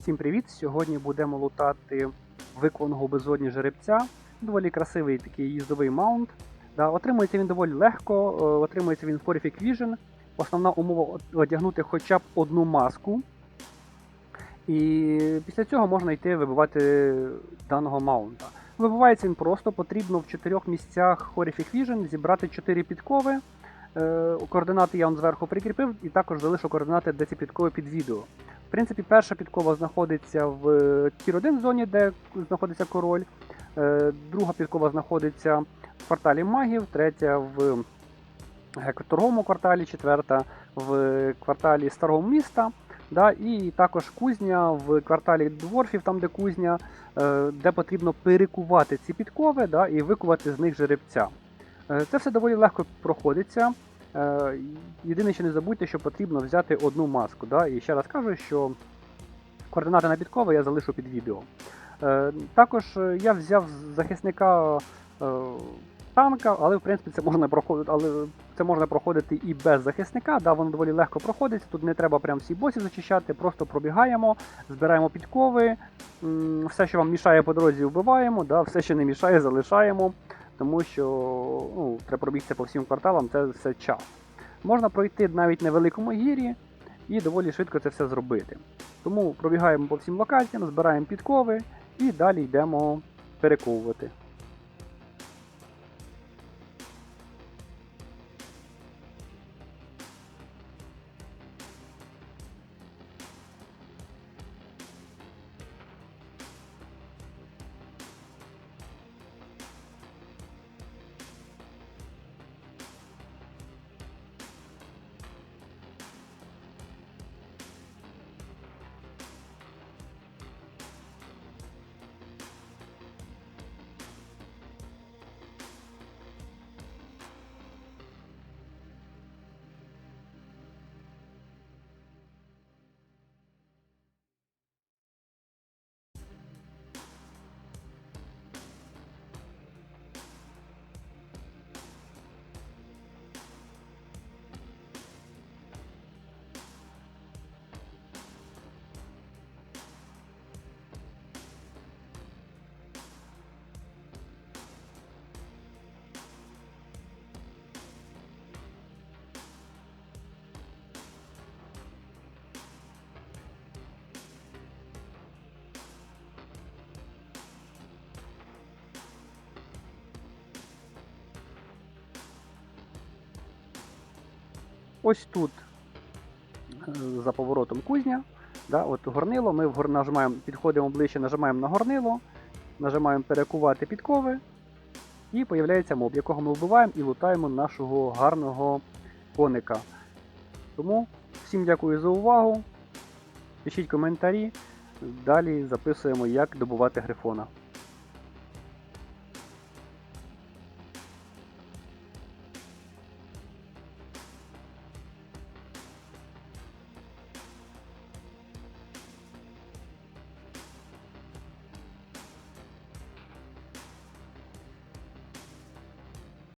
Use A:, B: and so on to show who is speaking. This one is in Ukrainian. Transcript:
A: Всім привіт! Сьогодні будемо лутати виконаного безодні жеребця. Доволі красивий такий їздовий маунт. Да, отримується він доволі легко, е, отримується він в Horrific Vision. Основна умова одягнути хоча б одну маску. І після цього можна йти вибивати даного маунта. Вибивається він просто, потрібно в чотирьох місцях Horrific Vision зібрати 4 підкови. Е, Координати я вам зверху прикріпив, і також залишу координати, де ці підкови під відео. В принципі, перша підкова знаходиться в тір 1 зоні, де знаходиться король. Е, Друга підкова знаходиться в кварталі магів, третя в е, торговому кварталі, четверта в кварталі старого міста. Да, і також кузня в кварталі дворфів, там де кузня, е, де потрібно перекувати ці підкови да, і викувати з них жеребця. Е, Це все доволі легко проходиться. Е, Єдине, що не забудьте, що потрібно взяти одну маску. Да? І ще раз кажу, що координати на підкови я залишу під відео. Е, Також е, я взяв захисника танка, але в принципі це можна проходити, але це можна проходити і без захисника. Да, воно доволі легко проходиться. Тут не треба прям всі босів зачищати, просто пробігаємо, збираємо підкови, все, що вам мішає по дорозі, вбиваємо, да, все, що не мішає, залишаємо тому що ну, треба пробігти по всім кварталам, це все час. Можна пройти навіть на великому гірі і доволі швидко це все зробити. Тому пробігаємо по всім локаціям, збираємо підкови і далі йдемо перековувати. Ось тут е, за поворотом кузня. Да, от горнило. Ми в гор... нажимаємо, підходимо ближче, нажимаємо на горнило, нажимаємо перекувати підкови. І появляється моб, якого ми вбиваємо і лутаємо нашого гарного коника. Тому всім дякую за увагу. Пишіть коментарі. Далі записуємо, як добувати грифона.